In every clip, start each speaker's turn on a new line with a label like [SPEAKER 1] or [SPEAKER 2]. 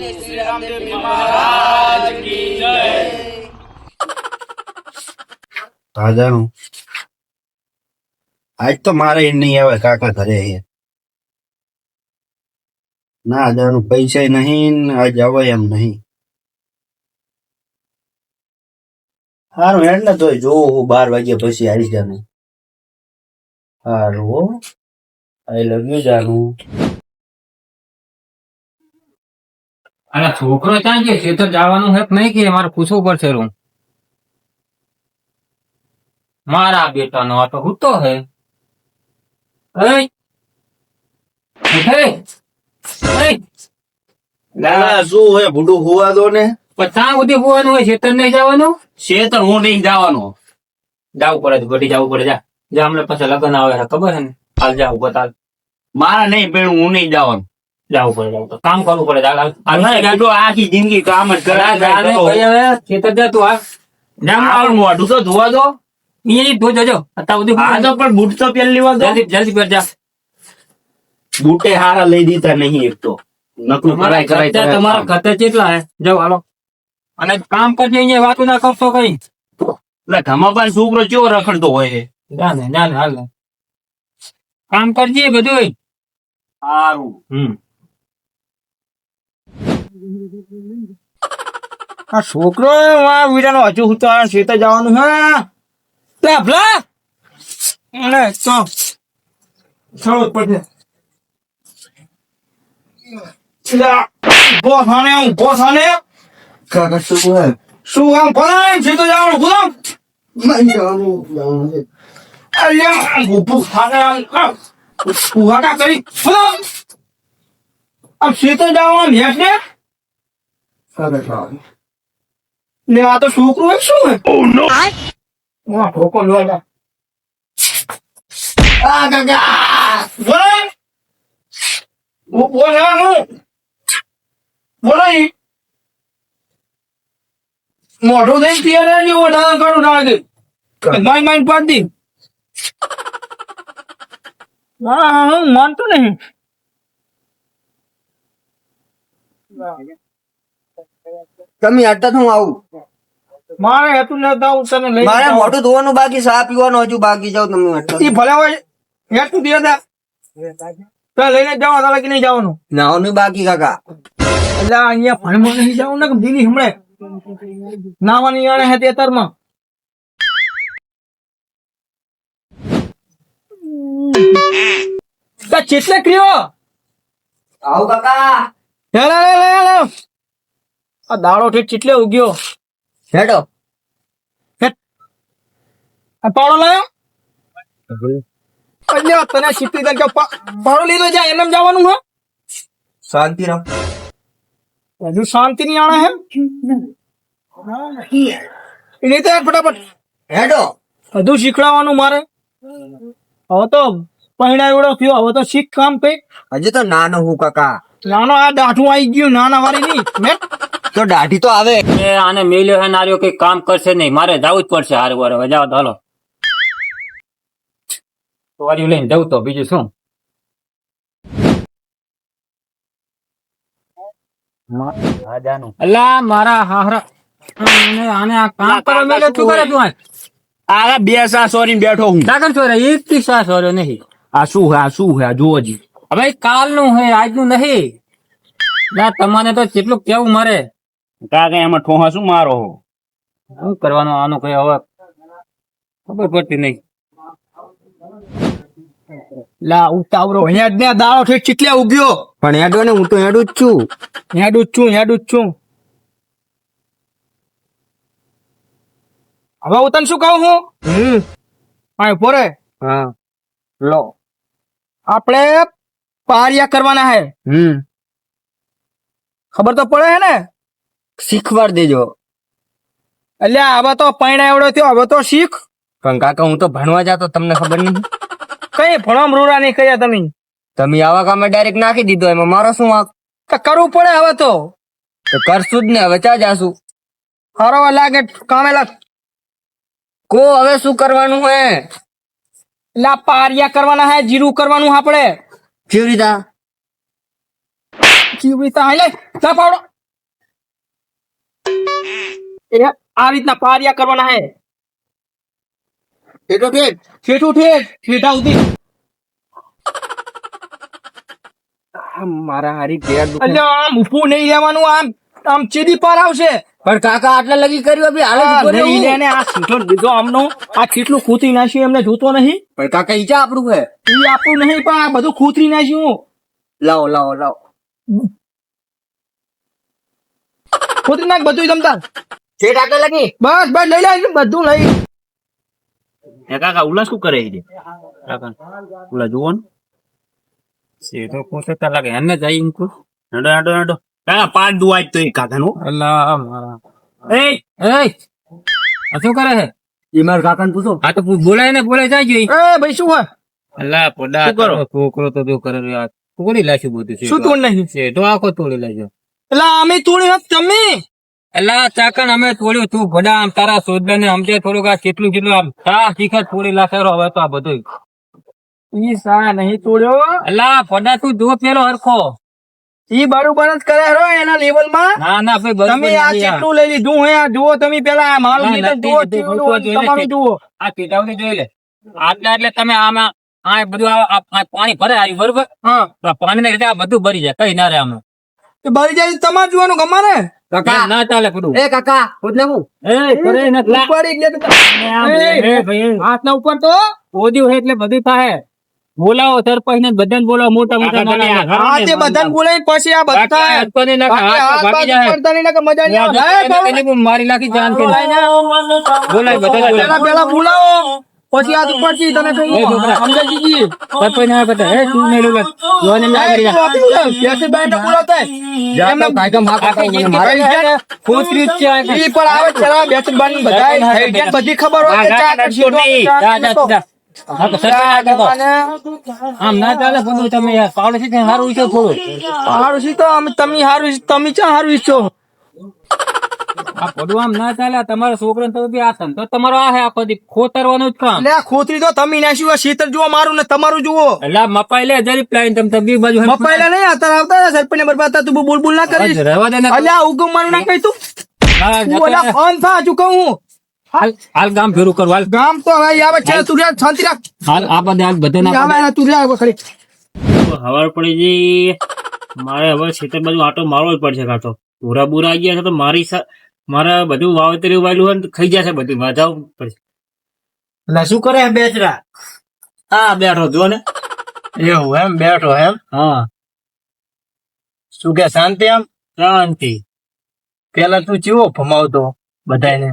[SPEAKER 1] બોલે શ્રી રામદેવ મહારાજ કી જય
[SPEAKER 2] રાજાનું. આજ તો મારે નહીં આવે, કાકા ઘરે ના જાનું પૈસા નહીં આજ આવે એમ નહીં. સારું એટલે તો જોઉં બાર વાગ્યા પછી આવી જાનું. સારું આઈ લવ યુ જાનું.
[SPEAKER 3] અરે છોકરો ત્યાં છે ખેતર જવાનું હે નહીં કે? મારે પૂછવું પડશે રૂમ. મારા બેટાનો આ તો હુતો હે!
[SPEAKER 2] ના શું હે? ભૂડું હોવા દો ને.
[SPEAKER 3] ત્યાં સુધી હોવાનું હોય ખેતર નહીં જવાનું?
[SPEAKER 1] શેતર હું નહીં જવાનું.
[SPEAKER 3] જવું પડે ઘડી જવું પડે. જા. જા હમણાં પછી લગ્ન આવે ખબર હે ને? હાલ જા બતાલ
[SPEAKER 1] મારા નહીં પણ હું નહીં જવાનું.
[SPEAKER 3] જવું પડે જવું કામ કરવું પડે.
[SPEAKER 1] ગાડો આખી જિંદગી કામ જ
[SPEAKER 3] જા, જા, હવે ખેતર જતું તું હાલ જા
[SPEAKER 1] મોઢું તો ધોવા દો.
[SPEAKER 3] એ ધો જજો. અત્યાર સુધી
[SPEAKER 1] આ તો પણ બૂટ તો પહેરી લેવા
[SPEAKER 3] જલ્દી જલ્દી પર જા.
[SPEAKER 1] બૂટે હારા લઈ દીધા નહીં એક તો. નકરું કરાય કરાય
[SPEAKER 3] તમારા ખર્ચા કેટલા હે? હાલો. અને કામ કરજે અહીંયા વાતો ના કરશો કઈ.
[SPEAKER 1] એટલે ઘમાબાન છોકરો કેવો રખડતો હોય છે?
[SPEAKER 3] ના ને ના ને હાલ ને. કામ કરજે બધું
[SPEAKER 1] સારું
[SPEAKER 3] હમ.
[SPEAKER 4] આ છોકરો આ વીરાનો હજુ હું તો શેતે જવાનું હે લે ભલા. અને તો. થોડું પડશે લા, ઊભો થાને ઊભો થાને.
[SPEAKER 2] કાકા શું હે
[SPEAKER 4] શું આમ ભલાય શેતે જવાનું ભલા
[SPEAKER 2] નહીં જવાનું જવાનું છે.
[SPEAKER 4] અલ્યા ઉભું થાને આમ આમ. કરી. ભલા આમ શેતે જવાનું ભેંસ ને ને આ તો છોકરો શું હે ઓ નો આ? ઠોકો લો લા આ કાકા. બોલ. ઓ બોલાઈ બોલે. મોઢું દઈ પિયરે ની ઓઢા કરું ના દે માઈ માઈ પાડ દી. હા હું માનતો નહીં.
[SPEAKER 5] તમે હટતા હું આવું.
[SPEAKER 4] મારે હેતું લેતા હું તને લઈ
[SPEAKER 5] મારે મોટું ધોવાનું બાકી સા પીવાનું હજુ બાકી જાવ તમે હટતા
[SPEAKER 4] ઈ ભલે હોય હેતું દે દે. તો લઈને જાવ કે નહીં જવાનું.
[SPEAKER 5] નાવાનું બાકી કાકા.
[SPEAKER 4] એટલે અહીંયા ભણવા નહીં જવું ને દીદી હમણે? નાવાની આણે હે તેતરમાં. ચેટલે ક્રિયો?
[SPEAKER 5] આવું કાકા.
[SPEAKER 4] હેલો હેલો લે લે લે આ દાડો ઠેઠ ચીટલે ઉગ્યો.
[SPEAKER 5] હેડો.
[SPEAKER 4] આ પાડો લાયો. અલ્યા તને શીખી દે કે પાડો લીધો જાય એમ જવાનું હે.
[SPEAKER 5] શાંતિ રામ
[SPEAKER 4] હજુ શાંતિ નહીં આણે હે. એ નહીં તો ફટાફટ.
[SPEAKER 5] હેડો.
[SPEAKER 4] બધું શીખડાવવાનું મારે. હવે તો પહેણાવડો થયો. હવે તો શીખ કામ કઈ
[SPEAKER 5] હજી તો નાનો હું કાકા.
[SPEAKER 4] નાનો આ દાઠું આવી ગયું નાના વાળી નહીં મેં
[SPEAKER 5] તો દાઢી તો આવે.
[SPEAKER 3] એ આને મેલ્યો હે નાર્યો કઈ કામ કરશે નહીં. મારે જવું જ પડશે હારે વાર હવે જાઓ તો હાલો લઈને જવું તો બીજું શું? અલા મારા હાહરા. આને આને આ કામ કરે તું આ
[SPEAKER 1] આ બે સા સોરી બેઠો હું.
[SPEAKER 3] કાગળ ચોરે એક થી સાસ વાળો નહીં.
[SPEAKER 1] આ શું હે આ શું હે? આ જુઓ જી.
[SPEAKER 3] હવે કાલનું હે આજનું નહીં. ના તમારે તો કેટલું કેવું મારે?
[SPEAKER 1] કાકા એમાં ઠોહા શું મારો હો?
[SPEAKER 3] શું કરવાનું આનું કઈ હવે? ખબર પડતી નહીં.
[SPEAKER 4] લા ઉતાવરો અહીંયા જ ને દાડો ઠેઠ ચીટલે ઉગ્યો.
[SPEAKER 5] પણ હેડો ને હું તો હેડું જ છું.
[SPEAKER 4] હેડું જ છું હેડું જ છું. હવે હું તને શું કહું હું?
[SPEAKER 5] હમ.
[SPEAKER 4] હા પોરે.
[SPEAKER 5] હા.
[SPEAKER 4] લો. આપણે પારિયા કરવાના હે.
[SPEAKER 5] હમ.
[SPEAKER 4] ખબર તો પડે હે ને?
[SPEAKER 5] શીખવાડ દેજો.
[SPEAKER 4] એટલે હવે તો પૈણા એવડો થયો હવે તો શીખ.
[SPEAKER 5] પણ કાકા હું તો ભણવા જાતો તમને ખબર નહીં.
[SPEAKER 4] કઈ ભણવા રૂરા નહીં કર્યા તમે?
[SPEAKER 5] તમે આવા કામે ડાયરેક્ટ નાખી દીધો એમાં મારો શું વાંક?
[SPEAKER 4] કરવું પડે હવે તો.
[SPEAKER 5] કરશું જ ને હવે ચા જાશું.
[SPEAKER 4] હારો લાગે કામે લાગ.
[SPEAKER 5] કો હવે શું કરવાનું હે?
[SPEAKER 4] લા પારિયા કરવાના હે જીરું કરવાનું આપણે.
[SPEAKER 5] કેવી રીતા
[SPEAKER 4] જીવડી તો હાલે જા પાવડો. એ આ રીતના પારિયા કરવાના હે. ઠેઠો ઠેઠ ઠેઠું ઠેઠ ઠેઠા સુધી.
[SPEAKER 5] મારા હારી ગયા
[SPEAKER 4] એટલે આમ ઊભું નહીં રહેવાનું આમ આમ ચીડી પાર આવશે.
[SPEAKER 5] પણ કાકા આટલા લગી કર્યું અભી હાલ ઊભો
[SPEAKER 4] નહીં લેને આ સીધો લીધો આમનો. આ કેટલું ખૂતરી નાખ્યું એમને જોતો નહીં.
[SPEAKER 5] પણ કાકા ઈજા આપણું હે
[SPEAKER 4] ઈ આપણું નહીં પણ આ બધું ખૂતરી નાખ્યું.
[SPEAKER 5] લાવો લાવો લાવો.
[SPEAKER 4] ખૂતરી નાખ બધું જમતા
[SPEAKER 5] છેટ આટલા લગી.
[SPEAKER 4] બસ બસ લઈ લે બધું લઈ.
[SPEAKER 1] એ કાકા ઉલા શું કરે છે? ઉલા જુઓ ને.
[SPEAKER 3] સીધો કોતે તા લાગે એને જાય ઇંકુ નડો
[SPEAKER 1] નડો હેડો કાકા પાડ દુઆ તો એ કાકા નું
[SPEAKER 3] અલ્લા મારા.
[SPEAKER 1] એ
[SPEAKER 3] એ આ શું કરે છે?
[SPEAKER 5] એ મારા કાકાને પૂછો.
[SPEAKER 3] આ તો બોલાય ને બોલાય જાય જોઈ
[SPEAKER 4] એ ભાઈ શું હોય?
[SPEAKER 3] અલ્લા પોડા
[SPEAKER 1] શું કરો?
[SPEAKER 3] તારો છોકરો તો જો કરે યાર આ તોડી લાશું બધું છે.
[SPEAKER 4] શું તોડ નાખ્યું?
[SPEAKER 3] તો આખો તોડી લાગ્યો.
[SPEAKER 4] એટલે અમે તોડી હોત તમે
[SPEAKER 3] એટલે ચાકણ અમે તોડ્યું તું ભડા આમ તારા સોદલા ને સમજે થોડુંક આ કેટલું કેટલું આમ તા શીખત થોડી લાખેરો હવે તો આ બધું
[SPEAKER 4] ઈ સા નહીં તોડ્યો.
[SPEAKER 3] એટલે ભડા તું જો પેલો હરખો.
[SPEAKER 4] ઈ બરોબર જ કરે રો એના લેવલમાં
[SPEAKER 3] ના ના ભાઈ
[SPEAKER 4] તમે આ કેટલું લઈ લીધું હે? આ જુઓ તમે પેલા આ મારું
[SPEAKER 3] ના,
[SPEAKER 4] જુઓ. તમારું જુઓ.
[SPEAKER 3] આ પીટાવતી જોઈ લે. આટલા એટલે તમે આમાં આ બધું આ- પાણી ભરે આવ્યું બરોબર?
[SPEAKER 4] હા.
[SPEAKER 3] પાણી ને લીધે આ બધું ભરી જાય કઈ ના રહે આમાં.
[SPEAKER 4] તો ભરી જાય તમારે જોવાનું ગમાને
[SPEAKER 5] કાકા
[SPEAKER 3] ના. ચાલે
[SPEAKER 5] એ કાકા ને હું
[SPEAKER 3] એ કરે એ,
[SPEAKER 4] ઉપર તો?
[SPEAKER 3] ઓદ્યું એટલે બધું થાય. બોલાવો સરપંચ ને બધાને બોલાવો મોટા મોટા.
[SPEAKER 4] હા તે બધાને બોલાવી. પછી આ બધા
[SPEAKER 3] હાથ તો નહીં નાખે,
[SPEAKER 4] બાકી
[SPEAKER 3] હાથ તો
[SPEAKER 4] હાથ
[SPEAKER 3] ભાગી જાય.
[SPEAKER 4] પડતા નહીં ને મજા નહીં આવે.
[SPEAKER 3] મારી નાખી જાન કે બોલાય બધા
[SPEAKER 4] પેલા બોલાવો. પછી આ ઉપરથી તને કહ્યું ગઈ
[SPEAKER 3] સરપંચ ને બધા, એ તું નહીં લેલો. જોને એમ લાગે જા.
[SPEAKER 4] કેસે. પેશીભાઈને
[SPEAKER 5] જા
[SPEAKER 4] એમને
[SPEAKER 5] કાકા માં કાકા મને મારે
[SPEAKER 3] ખોતરી છે
[SPEAKER 4] ઈ પણ આવે ચલા બેસનબાની બધાય થઈ ગયા. બધી ખબર હોય કે ચા કરશો,
[SPEAKER 1] નહીં.
[SPEAKER 3] જા, જા. જા. હા. આમ ના ચાલે બધું તમે યાર પાવડે હારું છે થોડું
[SPEAKER 4] હારું છે તો તમે હારું તમે ચા હારું છો
[SPEAKER 3] આ પડું આમ ના ચાલે તમારો છોકરા તમે બી આ ધંધો તમારો આ હે આખો દી ખોતરવાનું જ કામ.
[SPEAKER 4] એટલે ખોતરી તો તમે નાખ્યું શીતળ જુઓ મારું ને તમારું જુઓ.
[SPEAKER 3] એટલે મપાઈ લે જરી પ્લાન તમે તમે બી બાજુ હરખું-
[SPEAKER 4] મપાયેલા નહીં અત્યારે આવતા સરપંચ બરબાદ તું બોલ બોલ ના કરીશ.
[SPEAKER 3] રહેવા દે ને
[SPEAKER 4] અલ્યા ઉગમ મારું ના કહી તું.
[SPEAKER 3] હા,
[SPEAKER 4] તું
[SPEAKER 3] જતો
[SPEAKER 4] ઓલા ફોન થા હજુ કહું હું.
[SPEAKER 3] હાલ હાલ ગામ ફેરું કરું હાલ.
[SPEAKER 4] ગામ તો હવે આવે છે તું શાંતિ રાખ.
[SPEAKER 3] હાલ આ બધે હાલ બધે ના
[SPEAKER 4] આવે એના તું રહ્યા હવે ખરી
[SPEAKER 1] હવાર પડી ગઈ. મારે હવે ખેતર બાજુ આટો મારવો જ પડશે કાતો પૂરા બુરા આવી ગયા છે તો મારી સા- મારે બધું વાવેતર વાયલું હોય ને ખાઈ જશે બધું. જવું પડશે.
[SPEAKER 2] એટલે શું કરે બેચરા
[SPEAKER 1] હા બેઠો જો ને.
[SPEAKER 2] એવું એમ બેઠો એમ?
[SPEAKER 1] હા.
[SPEAKER 2] શું કે શાંતિ એમ?
[SPEAKER 1] શાંતિ.
[SPEAKER 2] પેલા તું ચીવો ભમાવતો બધાને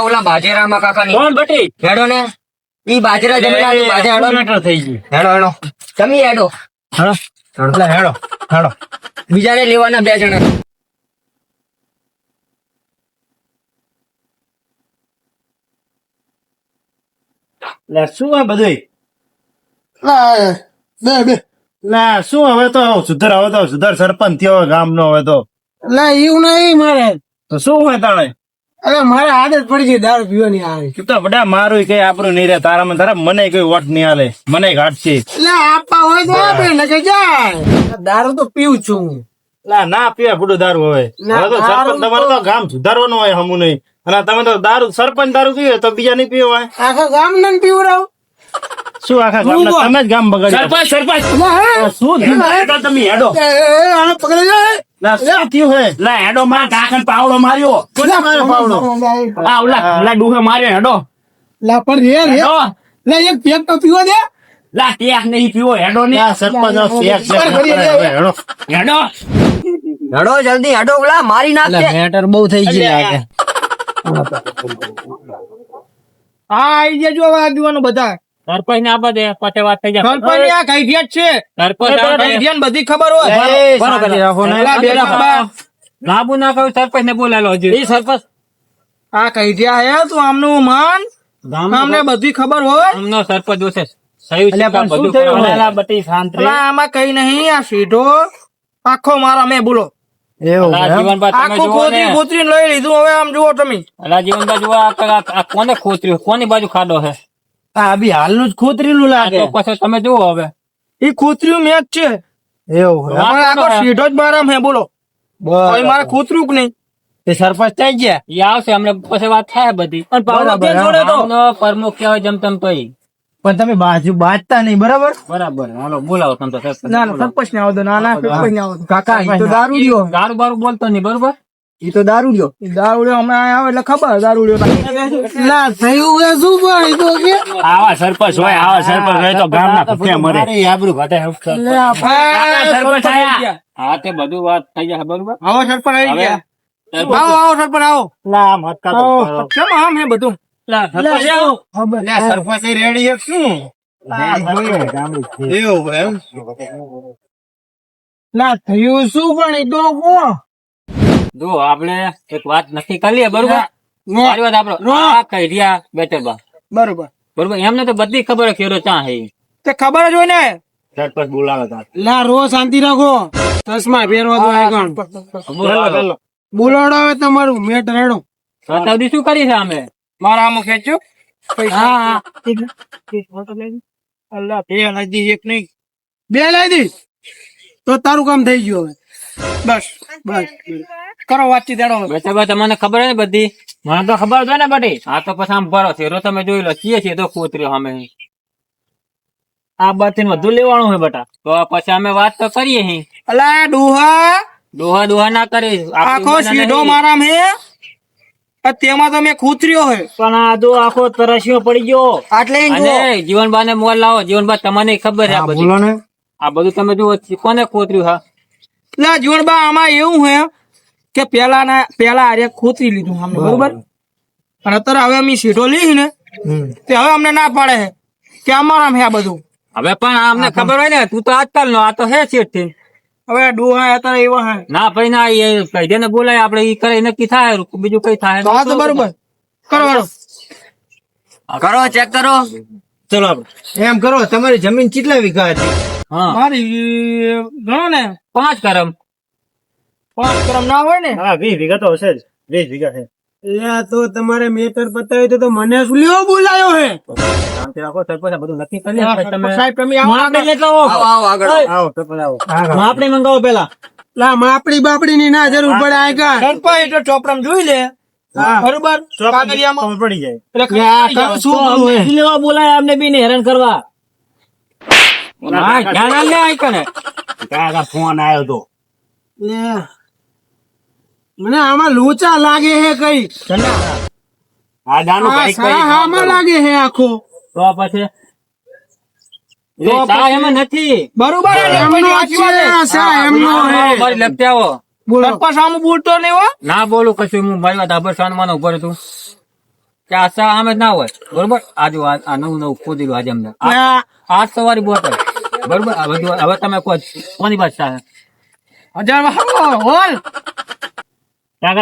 [SPEAKER 5] ઓલા બાજરામાં કાકા ની.
[SPEAKER 1] કોણ બટી?
[SPEAKER 5] હેડો ને. ઈ બાજરા જમી લાગે હેડો
[SPEAKER 1] થઈ ગઈ
[SPEAKER 5] હેડો હેડો. તમે હેડો.
[SPEAKER 2] હેડો એટલે હેડો હેડો.
[SPEAKER 5] બીજાને લેવાના બે જણા.
[SPEAKER 2] એટલે શું આ બધું
[SPEAKER 4] બે બે.
[SPEAKER 2] શું હવે તો સુધર હવે તો સુધર સરપંચ થયો ગામ નો હવે તો.
[SPEAKER 4] ના એવું નહીં મારે.
[SPEAKER 2] તો શું હોય તાણે?
[SPEAKER 4] અરે મારે આદત પડી ગઈ દારૂ પીવાની આવે.
[SPEAKER 2] તું તો બધા મારું કઈ આપણું નહીં રહે તારામાં તારા મને કઈ વોટ નહીં હાલે મને ઘાટ છે.
[SPEAKER 4] એટલે આપવા હોય તો આપે ને કે જાય. દારૂ તો પીવું છું હું.
[SPEAKER 2] ના ના પીવા ફૂટું દારૂ હવે. હવે તો સરપંચ તમારે તો ગામ સુધારવાનું હોય હમું નહીં. અને તમે તો દારૂ સરપંચ દારૂ પીવે તો બીજા નહીં પીવો હોય.
[SPEAKER 4] આખા ગામ ને પીવડાવ
[SPEAKER 2] શું આખા ગામ તમે જ ગામ બગાડ
[SPEAKER 1] સરપંચ સરપંચ!
[SPEAKER 2] શું
[SPEAKER 1] તમે હેડો.
[SPEAKER 4] પકડી જાય
[SPEAKER 1] હેડો માં કાકન પાવડો માર્યો.
[SPEAKER 2] માર્યો પાવડો?
[SPEAKER 1] આ ઓલા ઓલા ડૂહે માર્યો હેડો.
[SPEAKER 4] લા પણ રે રે.
[SPEAKER 1] હેડો.
[SPEAKER 4] એક પેક તો પીવો દે.
[SPEAKER 1] લા ટેક નહીં પીવો હેડો ને.
[SPEAKER 2] આ સરપંચ આ હેડો.
[SPEAKER 1] હેડો.
[SPEAKER 5] હેડો. જલ્દી હેડો ઓલા મારી નાખે
[SPEAKER 3] મેટર બહુ થઈ ગઈ લાગે
[SPEAKER 4] હા આઈ જજો હવે આગેવાનો બધા
[SPEAKER 3] સરપંચ ને બધે પછી વાત થઈ જાય.
[SPEAKER 4] સરપંચ આ કઈ છે.
[SPEAKER 3] સરપંચ
[SPEAKER 4] કઈ બધી ખબર હોય.
[SPEAKER 3] બરોબર. લાંબુ ના. કહ્યું સરપંચ ને બોલાલો હજુ.
[SPEAKER 1] એ સરપંચ.
[SPEAKER 4] આ કઈ હે તું આમનું માન. આમને બધી ખબર હોય.
[SPEAKER 3] આમનો સરપંચ ઓછે
[SPEAKER 2] પણ શું
[SPEAKER 3] બધું
[SPEAKER 2] થયું?
[SPEAKER 3] કરવાનું.
[SPEAKER 1] લા બટી શાંત. રે
[SPEAKER 4] અલા, આમાં કઈ નહીં આ સીધો આખો મારા મેં બોલો.
[SPEAKER 3] કોને ખોતર્યું? કોની બાજુ ખાડો છે?
[SPEAKER 2] આ બી હાલનું જ ખોતરેલું લાગે.
[SPEAKER 3] તો પછી તમે જુઓ હવે.
[SPEAKER 4] એ ખોતરીયું મેચ છે. એવું. આખો સીધો જ બારામ હે બોલો. કોઈ મારે ખોતરું કે નહીં? એ સરપંચ થઈ ગયા.
[SPEAKER 3] એ આવશે હમણાં પછી વાત થાય બધી. પ્રમુખ કહેવાય જેમ તેમ તો
[SPEAKER 4] પણ તમે બાજુ બાજતા નહીં બરાબર?
[SPEAKER 3] બરાબર. હાલો બોલાવો તમે તો સરપંચ.
[SPEAKER 4] ના ના સરપંચ ને આવો દો ના ના સરપંચ ને આવો કાકા તો દારૂ
[SPEAKER 3] દારૂ બારૂ બોલતો નહીં બરોબર?
[SPEAKER 4] એ તો દારૂ લ્યો દારૂ લ્યો હમણાં આવે એટલે ખબર દારૂ લ્યો ના થયું શું પણ તો કે?
[SPEAKER 1] આવા સરપંચ હોય આવા સરપંચ હોય તો ગામના ભૂખ્યા મરે.
[SPEAKER 3] આબરૂ ઘટે
[SPEAKER 4] સરપંચ. આયા.
[SPEAKER 3] હા તે બધું વાત થઈ જશે બરોબર
[SPEAKER 4] આવો સરપંચ આવી ગયા. આવો આવો સરપંચ આવો.
[SPEAKER 1] ના મત કાઢો.
[SPEAKER 4] કેમ આમ હે બધું?
[SPEAKER 1] સરપંચ
[SPEAKER 4] રેડી એક શું? એવું એમ? ના થયું શું પણ એ તો કોણ?
[SPEAKER 3] જો આપણે એક વાત નક્કી કરીએ બરોબર? મારી વાત આપડે આ કહી રહ્યા બેટરબા
[SPEAKER 4] બરોબર.
[SPEAKER 3] બરોબર? એમને તો બધી ખબર છે કેરો ચા હે.
[SPEAKER 4] તે ખબર જ હોય ને?
[SPEAKER 1] સરપંચ બોલાવે.
[SPEAKER 4] લા રો શાંતિ રાખો. ચશ્મા પહેરવા દો આગળ.
[SPEAKER 3] બોલો.
[SPEAKER 4] બોલાડો હવે તમારું મેટ રેડો.
[SPEAKER 3] સતાવડી શું કરી છે અમે
[SPEAKER 4] મારા આમ ખેંચ્યો હા હા. અલ્લાહ બે લાવી દી એક નહીં. બે લાવી દી તો તારું કામ થઈ ગયું હવે. બસ બસ. કરો વાતચીત એડો
[SPEAKER 3] બેટરબા તમને ખબર હે ને બધી? મને તો ખબર છે ને બધી. હા તો પછી આમ ભરો છે. તમે જોઈ લો છીએ છીએ તો કૂતર્યો અમે
[SPEAKER 1] આ બાથી વધુ લેવાનું હોય બેટા.
[SPEAKER 3] તો પછી અમે વાત તો કરીએ હી.
[SPEAKER 4] અલા ડોહા
[SPEAKER 3] દોહા. દોહા ના કરી
[SPEAKER 4] આખો સીધો મારામ હે તેમાં તો મેં ખૂતર્યો હે
[SPEAKER 1] પણ આ આખો તરસ્યો પડી ગયો.
[SPEAKER 4] આટલે
[SPEAKER 3] અને જીવનબા ને મોલ લાવો. જીવનબા તમને ખબર છે આ બધી. આ બધું તમે જુઓ કોને ખોતર્યું હા.
[SPEAKER 4] લા જીવણબા આમાં એવું હે. કે પેલા ના પેલા આરે ખોતરી લીધું અમને બરોબર. અને અત્યારે હવે અમે સીટો લઈ ને તે હવે અમને ના પાડે છે કે અમારા હે આ બધું.
[SPEAKER 3] હવે પણ અમને ખબર હોય ને તું તો આજકાલ નો આ તો હે શેઠથી
[SPEAKER 4] હવે ડોહા અત્યારે એવા હે.
[SPEAKER 3] ના ભાઈ ના એ કઈ ને બોલાય આપડે ઈ કરે નક્કી થાય બીજું કઈ થાય
[SPEAKER 4] હા તો બરોબર. કરો કરો.
[SPEAKER 5] કરો ચેક કરો.
[SPEAKER 1] ચલો આપણે
[SPEAKER 4] એમ કરો તમારી જમીન કેટલા વીઘા હતી?
[SPEAKER 3] હા.
[SPEAKER 4] મારી ગણો ને.
[SPEAKER 3] પાંચ કરમ.
[SPEAKER 4] પાંચ ગ્રામ ના હોય ને?
[SPEAKER 1] હા વીસ વીઘા તો હશે જ. વીસ વીઘા છે.
[SPEAKER 4] તો તમારે મેટર પતાવ્યું તો મને શું લેવો બોલાયો હે?
[SPEAKER 3] શાંતિ રાખો સરપંચ બધું નક્કી કરી તમે
[SPEAKER 4] સાહેબ તમે આવો
[SPEAKER 1] માપણી આવો.
[SPEAKER 5] આવો આવો આગળ આવો.
[SPEAKER 1] આવો સરપંચ આવો. માપણી મંગાવો પેલા
[SPEAKER 4] લા માપડી બાપડી ની ના જરૂર પડે આ કા સરપંચ તો ચોપડામાં જોઈ લે. બરોબર? કાગળિયામાં.
[SPEAKER 1] પડી જાય. શું લેવા બોલાય અમને બી ને હેરાન કરવા.
[SPEAKER 3] હા ધ્યાન લે આઈ કને.
[SPEAKER 1] કાકા ફોન આવ્યો તો.
[SPEAKER 4] લે. મને આમાં લોચા લાગે હે કઈ.
[SPEAKER 1] આ દાનું
[SPEAKER 4] આ
[SPEAKER 1] કંઈક
[SPEAKER 4] લાગે હે આખો.
[SPEAKER 3] તો પછી? નથી.
[SPEAKER 4] બરોબર
[SPEAKER 3] આવો.
[SPEAKER 4] બોલતો નહીં હો.
[SPEAKER 3] ના બોલું કશું હું ભાઈ વાત આબર સાનમાનો ઊભો તું. કે આ સા આમ જ ના હોય. બરોબર? આજુ આ નવું નવું ખોદેલું આજે અમને. આજ સવારી બોતલ બરોબર? હવે તમે કોની વાત
[SPEAKER 4] હજાર હોલ
[SPEAKER 1] કાકા